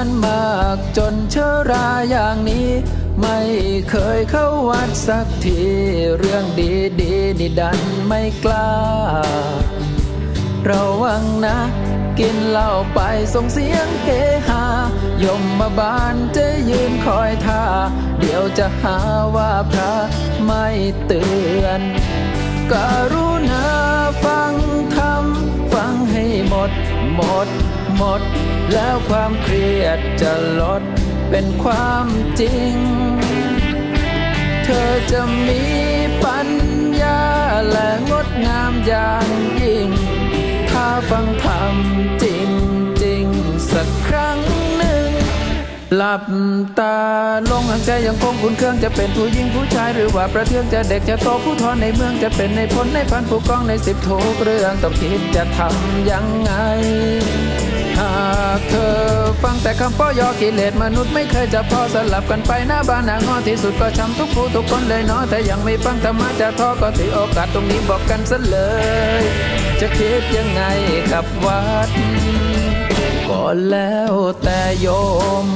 านมากจนเชราอย่างนี้ ไม่เคยเข้าวัดสักที เรื่องดีดีๆนี่ดันไม่กล้า ระวังนะ กินเหล้าไปส่งเสียงเฮฮายมมาบานจะยืนคอยท่า เดี๋ยวจะหาว่าพระไม่เตือนกรุณ หมด หมด แล้วความเครียดจะลดเป็นความจริง เธอจะมีปัญญาและงดงามอย่างยิ่ง ถ้าฟังธรรมจริงจริงๆสักครั้ง หลับตาลงหายใจยังคงคุ้นเครื่องจะเป็นผู้หญิงผู้ชายหรือว่าประเทืองจะเด็กจะโตผู้ทอนในเมืองจะเป็นในพลในพันผู้กองในสิบทุกเรื่องต้องคิดจะทำยังไง หากเธอฟังแต่คำป้อยอกิเลสมนุษย์ไม่เคยจะพอสลับกันไปหน้าบ้านหน้างอที่สุดก็ช้ำทุกผู้ทุกคนเลยเนาะแต่ยังไม่ฟังธรรมะจะท้อก็ถือโอกาสตรงนี้บอกกันซะเลย จะคิดยังไงกับวัดก็แล้วแต่โยม